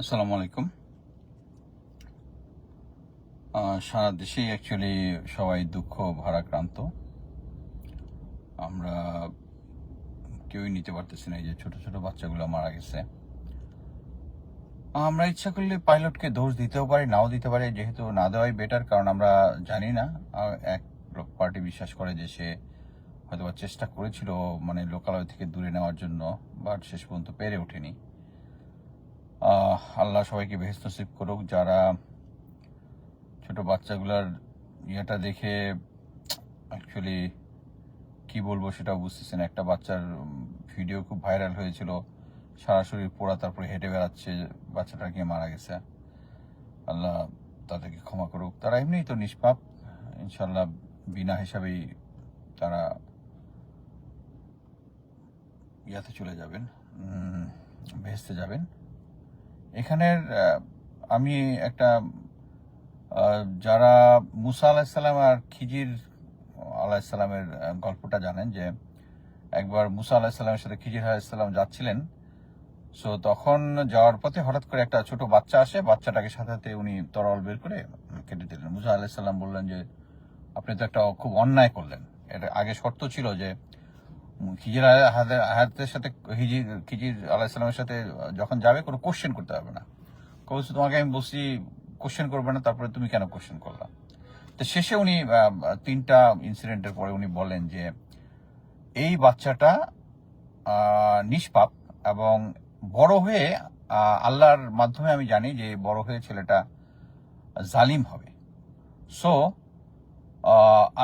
আসসালামু আলাইকুম। সারা দেশেই অ্যাকচুয়ালি সবাই দুঃখ, ভারাক্রান্ত। আমরা কেউই নিতে পারতেছি না, এই যে ছোট ছোট বাচ্চাগুলো মারা গেছে। আমরা ইচ্ছা করলে পাইলটকে দোষ দিতেও পারি, নাও দিতে পারি, যেহেতু না দেওয়াই বেটার কারণ আমরা জানি না। এক পার্টি বিশ্বাস করে যে সে হয়তো চেষ্টা করেছিল মানে লোকালয় থেকে দূরে নেওয়ার জন্য বাট শেষ পর্যন্ত পেরে ওঠেনি। আল্লাহ সবাইকে বেহেস্ত নসিব করুক, যারা ছোট বাচ্চাগুলার ইয়েটা দেখে অ্যাকচুয়ালি কি বলব সেটা বুঝতেছেন। একটা বাচ্চার ভিডিও খুব ভাইরাল হয়েছিল, সারা শরীর পোড়া, তারপরে হেঁটে বেড়াচ্ছে বাচ্চাটা গিয়ে মারা গেছে। আল্লাহ তাদেরকে ক্ষমা করুক। তারা এমনিই তো নিষ্পাপ ইনশাল্লাহ বিনা হিসাবেই তারা ইয়াতে চলে যাবেন ভেস্তে যাবেন। এখানের আমি একটা যারা মুসা আলাহিসাল্লাম আর খিজির আলাহিসাল্লামের গল্পটা জানেন যে একবার মুসা আলাহিসাল্লামের সাথে খিজির আলাহিসাল্লাম যাচ্ছিলেন, সো তখন যাওয়ার পথে হঠাৎ করে একটা ছোট বাচ্চা আসে, বাচ্চাটাকে সাথে সাথে উনি তরল বের করে কেটে দিলেন। মুসা আলাহিসাল্লাম বললেন যে, আপনি তো একটা খুব অন্যায় করলেন। এটা আগে শর্ত ছিল যে খিজির হাতের সাথে হিজির খিজির আলাহিসাল্লামের সাথে যখন যাবে, কোনো কোশ্চেন করতে হবে না। বলছে, তোমাকে আমি বলছি কোশ্চেন করবে না, তারপরে তুমি কেন কোশ্চেন করলাম তো শেষে উনি তিনটা ইনসিডেন্টের পরে উনি বলেন যে, এই বাচ্চাটা নিষ্পাপ এবং বড় হয়ে আল্লাহর মাধ্যমে আমি জানি যে বড় হয়ে ছেলেটা জালিম হবে। সো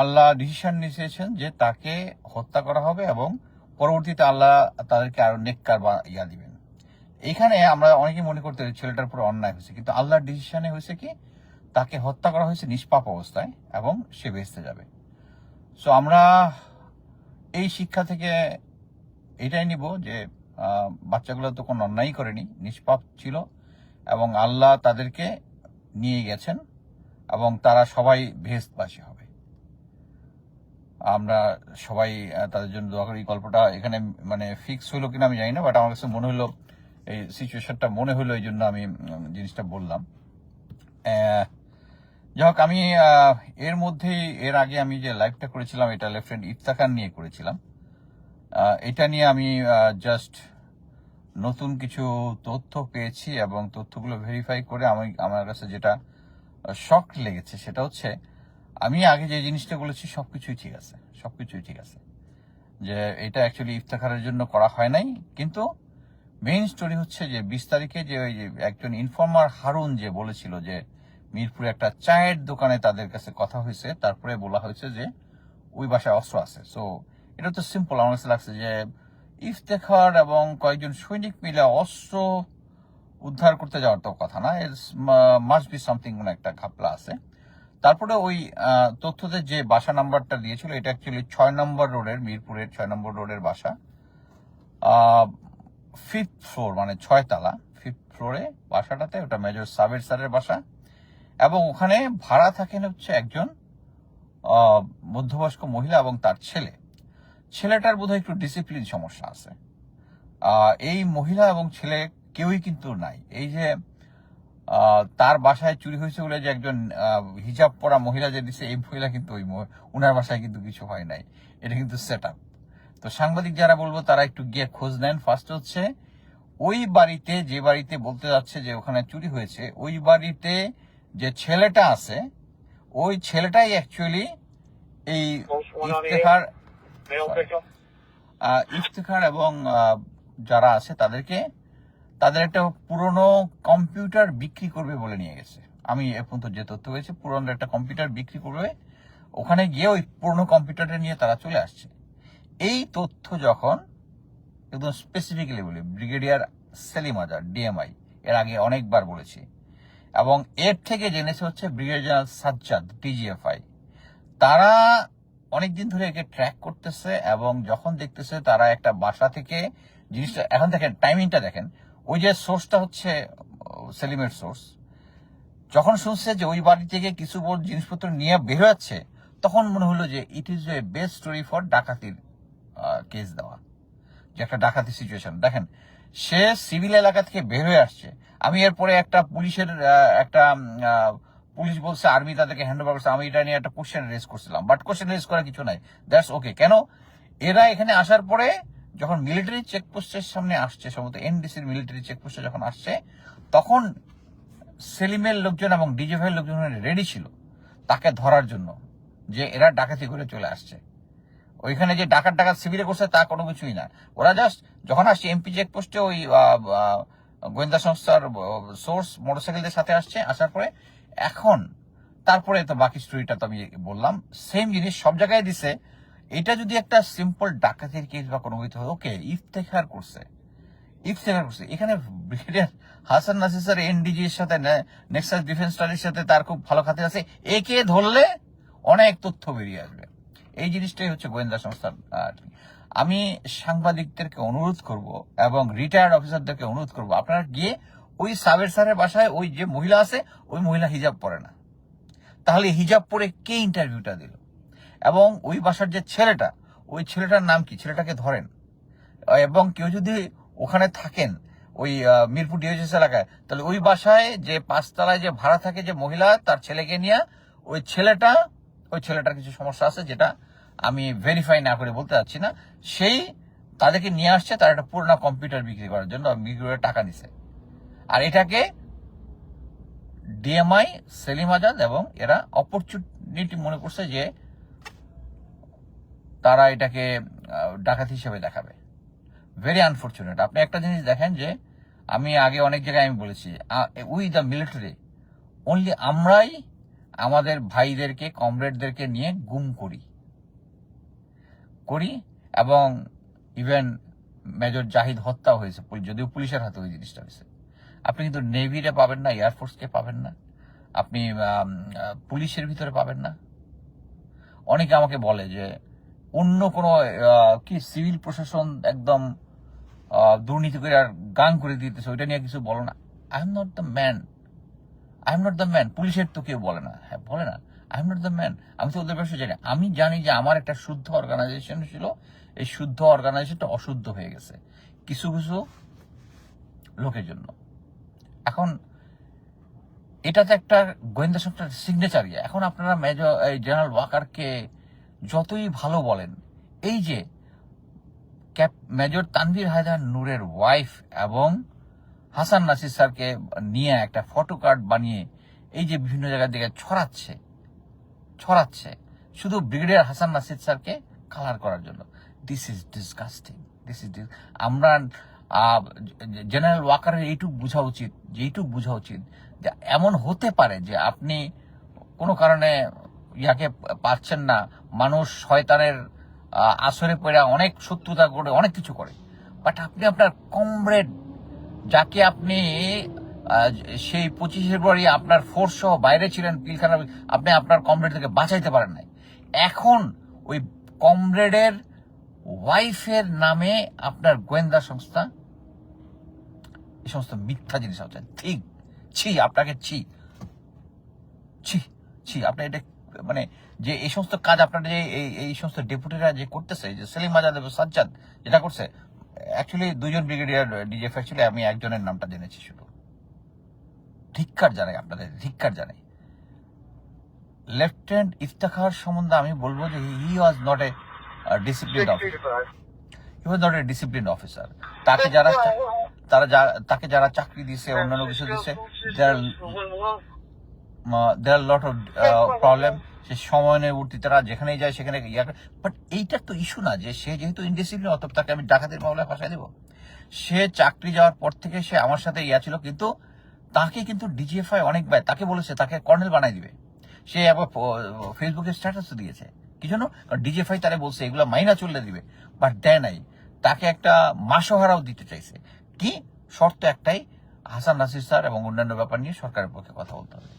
আল্লাহ ডিসিশন নিয়েছেন যে তাকে হত্যা করা হবে এবং পরবর্তীতে আল্লাহ তাদেরকে আরও নেককার বা ইয়া দিবেন। এখানে আমরা অনেকে মনে করতে ছেলেটার পুরো অন্যায় হয়েছে, কিন্তু আল্লাহর ডিসিশনে হয়েছে কি, তাকে হত্যা করা হয়েছে নিষ্পাপ অবস্থায় এবং সে বেঁচতে যাবে। সো আমরা এই শিক্ষা থেকে এটাই নিব যে বাচ্চাগুলো তো কোনো অন্যায় করেনি, নিষ্পাপ ছিল এবং আল্লাহ তাদেরকে নিয়ে গেছেন এবং তারা সবাই ভেস্টবাসী হবে। আমরা সবাই তাদের জন্য দোয়া করি। গল্পটা এখানে মানে ফিক্স হলো কিনা আমি জানি না বাট আমার কাছে মনে হলো, এই সিচুয়েশনটা মনে হলো, এই জন্য আমি জিনিসটা বললাম। যাই হোক, আমি এর মধ্যেই, এর আগে আমি যে লাইভটা করেছিলাম, এটা লেফটেন্ট ইফতাখান নিয়ে করেছিলাম। এটা নিয়ে আমি জাস্ট নতুন কিছু তথ্য পেয়েছি এবং তথ্যগুলো ভেরিফাই করে আমি, আমার কাছে যেটা শক লেগেছে সেটা হচ্ছে আমি আগে যে জিনিসটা বলেছি, সবকিছুই ঠিক আছে, সবকিছুই ঠিক আছে। যে এটা অ্যাকচুয়ালি ইফতেখারের জন্য করা হয় নাই, কিন্তু মেইন স্টোরি হচ্ছে যে বিশ তারিখে যে ওই যে একজন ইনফর্মার হারুন যে বলেছিল যে মিরপুরে একটা চায়ের দোকানে তাদের কাছে কথা হয়েছে, তারপরে বলা হয়েছে যে ওই বাসায় অস্ত্র আছে। সো এটা তো সিম্পল আমার কাছে লাগছে যে ইফতেখার এবং কয়েকজন সৈনিক মিলে অস্ত্র উদ্ধার করতে যাওয়ার তো কথা না মাস্ট বি সামথিং একটা ঘাপলা আছে। তারপরে ওই তথ্যতে যে বাসা নাম্বারটা দিয়েছিল, এটা অ্যাকচুয়ালি ছয় নম্বর রোডের মিরপুরের ছয় নম্বর রোডের বাসা। ফিফথ ফ্লোর মানে ছয় তালা ফিফথ ফ্লোরে বাসাটাতে, ওটা মেজর সাবের স্যারের বাসা। এবং ওখানে ভাড়া থাকেন হচ্ছে একজন মধ্যবয়স্ক মহিলা এবং তার ছেলে। ছেলেটার বোধহয় একটু ডিসিপ্লিন সমস্যা আছে। এই মহিলা এবং ছেলে কেউই কিন্তু নাই। এই যে তার বাসায় চুরি হয়েছে বলে যে একজন হিজাব পরা মহিলা যে দিছে এই মহিলা কিন্তু ওই উনার বাসায় কিন্তু কিছু হয় নাই এটা কিন্তু সেট তো সাংবাদিক যারা বলব তারা একটু গিয়ে খোঁজ নেন ফার্স্ট হচ্ছে ওই বাড়িতে যে বাড়িতে বলতে যাচ্ছে যে ওখানে চুরি হয়েছে ওই বাড়িতে যে ছেলেটা আছে ওই ছেলেটাই অ্যাকচুয়ালি এই ইফতেখার. ইফতেখার এবং যারা আছে তাদেরকে তাদের একটা পুরনো কম্পিউটার বিক্রি করবে বলে নিয়ে গেছে। আমি এ পর্যন্ত যে তথ্য পেয়েছি, পুরনো একটা কম্পিউটার বিক্রি করবে। ওখানে গিয়ে ওই পুরনো কম্পিউটারটা নিয়ে তারা চলে আসছে। এই তথ্য যখন একদম স্পেসিফিক্যালি বলি ব্রিগেডিয়ার সেলিম আজার ডিএমআই এর আগে অনেকবার বলেছি, এবং এর থেকে জেনেছে হচ্ছে ব্রিগেডিয়ার সাজ্জাদ ডিজিএফআই তারা অনেকদিন ধরে একে ট্র্যাক করতেছে এবং যখন দেখতেছে তারা একটা বাসা থেকে জিনিসটা, এখন দেখেন টাইমিংটা দেখেন ওই যে সোর্সটা হচ্ছে সেলিমের সোর্স যখন শুনছে যে ওই বাড়ি থেকে কিছু বড় জিনিসপত্র নিয়ে বের হচ্ছে তখন মনে হলো যে it is a best story for ডাকাতির কেস দেওয়া। যে একটা ডাকাতি সিচুয়েশন দেখেন, সে সিভিল এলাকা থেকে বের হয়ে আসছে। আমি এরপরে একটা পুলিশের একটা পুলিশ বলছে আর্মি তাদেরকে হ্যান্ড ওভার করছে। আমি এটা নিয়ে একটা কোশ্চেন রেজ করছিলাম। বাট কোশ্চেন রেজ করার কিছু নাই। দ্যাটস ওকে কেন? এরা এখানে আসার পরে যখন মিলিটারি চেকপোস্টের সামনে আসছে, সম্ভবত এনডিসির মিলিটারি চেকপোস্টে যখন আসছে, তখন সেলিমের লোকজন এবং ডিজে ভাইয়ের লোকজন রেডি ছিল তাকে ধরার জন্য, যে এরা ডাকাতি করে চলে আসছে। ওইখানে যে ডাকাত ডাকাত শিবিরে করছে তা কোনো কিছুই না। ওরা জাস্ট যখন আসছে এমপি চেকপোস্টে ওই গোয়েন্দা সংস্থার সোর্স মোটরসাইকেলদের সাথে আসছে, আসার পরে এখন তারপরে তো বাকি স্টোরিটা তো আমি বললাম সেম জিনিস সব জায়গায় দিছে এটা যদি একটা সিম্পল ডাকাতির কেস বা কোনো কিছু ওকে ইফতেখার করছে। ইফতেখার করছে। এখানে brigadier Hasan Nasir sir, NDG এর সাথে নেক্সাস ডিফেন্স স্টাডির সাথে তার খুব ভালো খাতে আছে। একে ধরলে অনেক তথ্য বেরিয়ে আসবে। এই জিনিসটাই হচ্ছে গোয়েন্দা সংস্থার। আমি সাংবাদিকদেরকে অনুরোধ করব এবং রিটায়ার্ড অফিসারদেরকে অনুরোধ করব, আপনারা গিয়ে ওই সাবের স্যারের বাসায় ওই যে মহিলা আছে, ওই মহিলা হিজাব পরে না। তাহলে হিজাব পরে কে ইন্টারভিউটা দিল? এবং ওই বাসার যে ছেলেটা, ওই ছেলেটার নাম কি? ছেলেটাকে ধরেন। এবং কেউ যদি ওখানে থাকেন, ওই মিরপুর ডিওজিস এলাকায়, তাহলে ওই বাসায় যে পাঁচতলায় যে ভাড়া থাকে যে মহিলা, তার ছেলেকে নিয়ে ওই ছেলেটা, ওই ছেলেটার কিছু সমস্যা আছে যেটা আমি ভেরিফাই না করে বলতে চাচ্ছি না। সেই তাদেরকে নিয়ে আসছে, তার একটা পুরোনো কম্পিউটার বিক্রি করার জন্য বিক্রি করে টাকা দিছে আর এটাকে ডিএমআই সেলিম আজাদ এবং এরা অপরচুনিটি মনে করছে যে তারা এটাকে ডাকাত হিসেবে দেখাবে। ভেরি আনফর্চুনেট আপনি একটা জিনিস দেখেন যে, আমি আগে অনেক জায়গায় আমি বলেছি উই দ্য মিলিটারি অনলি আমরাই আমাদের ভাইদেরকে কমরেডদেরকে নিয়ে গুম করি। করি এবং ইভেন মেজর জাহিদ হত্যা হয়েছে যদিও পুলিশের হাতে ওই জিনিসটা হয়েছে। আপনি কিন্তু নেভিরে পাবেন না এয়ারফোর্সকে পাবেন না। আপনি পুলিশের ভিতরে পাবেন না। অনেকে আমাকে বলে যে অন্য কোনো কি সিভিল প্রশাসন একদম দুর্নীতি করে আর গান করে দিতেছে, ওইটা নিয়ে কিছু বলো না। I am not the man I am not the man পুলিশের তো কেউ বলে না। হ্যাঁ বলে না। I am not the man আমি তো ওদের ব্যবসা জানি আমি জানি যে আমার একটা শুদ্ধ অর্গানাইজেশন ছিল। এই শুদ্ধ অর্গানাইজেশনটা অশুদ্ধ হয়ে গেছে। কিছু কিছু লোকের জন্য। এখন এটা তো একটা গোয়েন্দা সংস্থার সিগনেচার এখন আপনারা মেজর এই জেনারেল ওয়াকারকে যতই ভালো বলেন, এই যে ক্যাপ মেজর তানভীর হায়দার নূরের ওয়াইফ এবং হাসান নাসির স্যারকে নিয়ে একটা ফটো কার্ড বানিয়ে এই যে বিভিন্ন জায়গার দিকে ছড়াচ্ছে ছড়াচ্ছে, শুধু ব্রিগেডিয়ার হাসান নাসির স্যারকে কালার করার জন্য। This is disgusting this is আমরা জেনারেল ওয়াকারের এইটুক বোঝা উচিত, যে এইটুক বোঝা উচিত যে এমন হতে পারে যে আপনি কোনো কারণে ইয়াকে পাচ্ছেন না। মানুষ শয়তানের আসরে পড়ে অনেক শত্রুতা করে অনেক কিছু করে। বাট আপনি আপনার কমরেড যাকে আপনি সেই পঁচিশে ফেব্রুয়ারি আপনার ফোর্স সহ বাইরে ছিলেন পিলখানা, আপনি আপনার কমরেড থেকে বাঁচাইতে পারেন নাই। এখন ওই কমরেডের ওয়াইফের নামে আপনার গোয়েন্দা সংস্থা, এই সমস্ত মিথ্যা জিনিস হচ্ছে ঠিক ছি, আপনাকে ছি। ছি ছি, আপনি এটা মানে যে এই সমস্ত কাজ আপনার যে এই সমস্ত ডেপুটিরা যে করতেছে যে সেলিম আজাদ এবং সাজ্জাদ যেটা করছে অ্যাকচুয়ালি দুজন ব্রিগেডিয়ার ডিজেফ অ্যাকচুয়ালি আমি একজনের নামটা জেনেছি শুধু। ধিক্কার জানাই আপনাদের ধিক্কার জানাই। লেফটেন্যান্ট ইফতাখার সম্বন্ধে আমি বলব যে he was not a discipline officer he was not a discipline officer তাকে যারা তারা তাকে যারা চাকরি দিছে অন্যান্য কিছু দিছে দেয়ার লট অফ প্রবলেম সে সময়ানুবর্তী তারা যেখানেই যায় সেখানে বাট এইটা তো ইস্যু না যে সে যেহেতু ইনডিসিপ্লিন অত তাকে আমি ডাকাতের মামলায় ফাঁসাই দেবো। সে চাকরি যাওয়ার পর থেকে সে আমার সাথে ইয়া ছিল কিন্তু তাকে কিন্তু ডিজিএফআই অনেকবার তাকে বলেছে তাকে কর্নেল বানাই দিবে। সে আবার ফেসবুকে স্ট্যাটাসও দিয়েছে। কি জন্য? ডিজিএফআই তারা বলছে এগুলো মাইনা চললে দিবে। বাট দেয় নাই। তাকে একটা মাসোহারাও দিতে চাইছে। কি? শর্ত একটাই হাসান নাসির স্যার এবং অন্যান্য ব্যাপার নিয়ে সরকারের পক্ষে কথা বলতে হবে।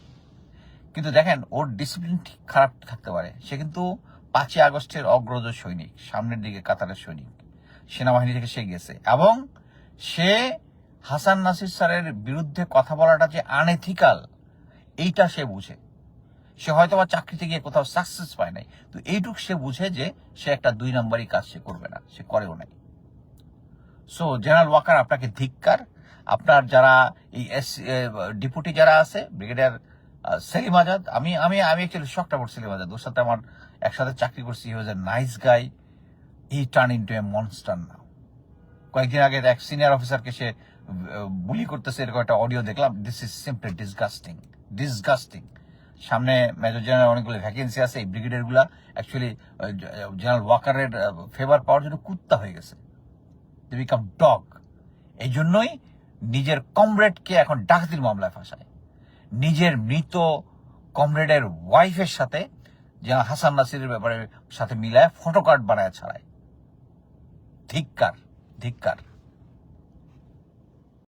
কিন্তু দেখেন, ওর ডিসিপ্লিন ঠিক খারাপ থাকতে পারে। সে কিন্তু পাঁচই আগস্টের অগ্রজ সৈনিক, সামনের দিকে কাতারের সৈনিক। সেনাবাহিনী থেকে সে গেছে। এবং সে হাসান নাসির স্যারের বিরুদ্ধে কথা বলাটা যে আনএথিক্যাল এইটা সে বুঝে। সে হয়তো বা চাকরিতে গিয়ে কোথাও সাকসেস পায় নাই। তো এইটুক সে বুঝে যে সে একটা দুই নম্বরই কাজ সে করবে না, সে করেও নাই। সো জেনারেল ওয়াকার আপনাকে ধিক্কার। আপনার যারা এই এস ডিপুটি যারা আছে ব্রিগেডিয়ার সেলিম আজাদ আমি আমি আমি অ্যাকচুয়ালি শখটা পড়ছি সেলিম আজাদ ওর সাথে আমার একসাথে চাকরি করছি he was a nice guy he turn into a monster now কয়েকদিন আগে এক সিনিয়র অফিসারকে সে বুলি করতেছে, এরকম একটা অডিও দেখলাম this is simply disgusting disgusting সামনে মেজর জেনারেল অনেকগুলো ভ্যাকেন্সি আছে, এই ব্রিগেডিয়ারগুলা অ্যাকচুয়ালি জেনারেল ওয়াকারের ফেভার পাওয়ার জন্য কুত্তা হয়ে গেছে। দে বিকাম ডগ এই জন্যই নিজের কমরেডকে এখন ডাকাতির মামলায় ফাঁসায়। নিজের মৃত কমরেডের ওয়াইফের সাথে, যেন হাসান নাসিরের ব্যাপারে সাথে মিলায় ফটোকার্ড বানায় ছাড়ায়। ধিক্কার ধিক্কার।